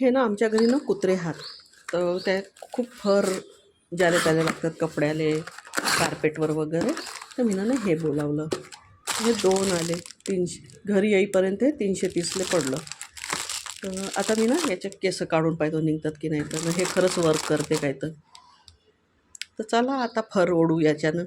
हे ना आमच्या घरी ना कुत्रे हात. तर त्या खूप फर ज्याले त्याले लागतात कपड्याले कार्पेटवर वगैरे. तर मी ना हे बोलावलं. हे दोन आले. तीनशे घरी येईपर्यंत हे तीनशे तीसले पडलं. तर आता मी ना याचे केस काढून पाहतो निघतात की नाही. तर हे खरंच वर्क करते काय तर तर चला आता फर ओढू याच्यानं.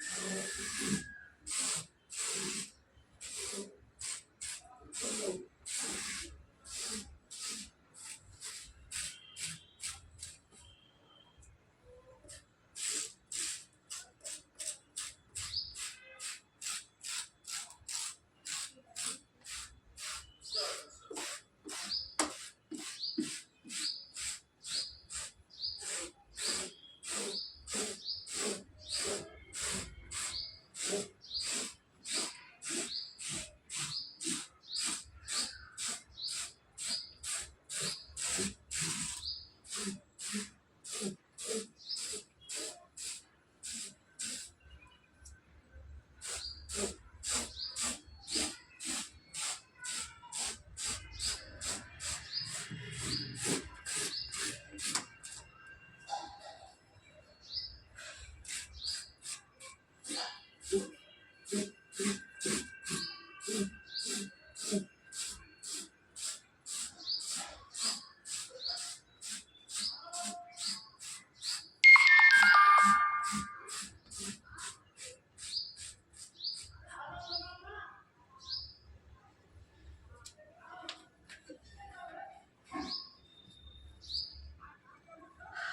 Yeah.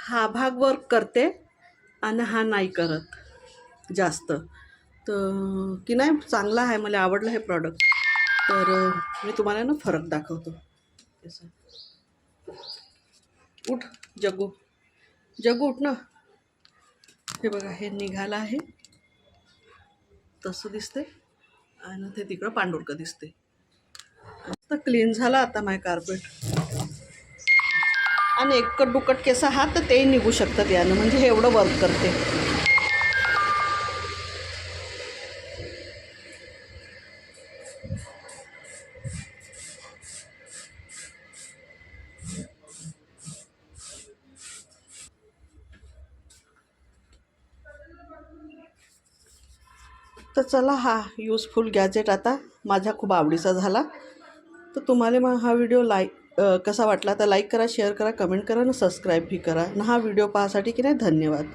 हा भाग वर्क करते आणि हा नाही करत. जास्त. तर की नाही चांगला आहे मला आवडला हे प्रॉडक्ट तर मी तुम्हाला ना फरक दाखवतो. त्याचा उठ जगू जगू उठ ना. हे बघा हे निघालं आहे. तसं दिसते आणि ते तिकडं पांडुरकं दिसते आता क्लीन झाला आता माय कार्पेट आणि एकट दुकट केस आहात तर तेही निघू शकतात यानं. म्हणजे हे एवढं वर्क करते. तर चला हा यूजफुल गॅजेट आता माझ्या खूप आवडीचा झाला. तर तुम्हाला मग हा व्हिडिओ लाईक कसा वाटला? तर लाईक करा शेअर करा कमेंट करा आणि सबस्क्राईबही करा. आणि हा व्हिडिओ पाहासाठी की नाही धन्यवाद.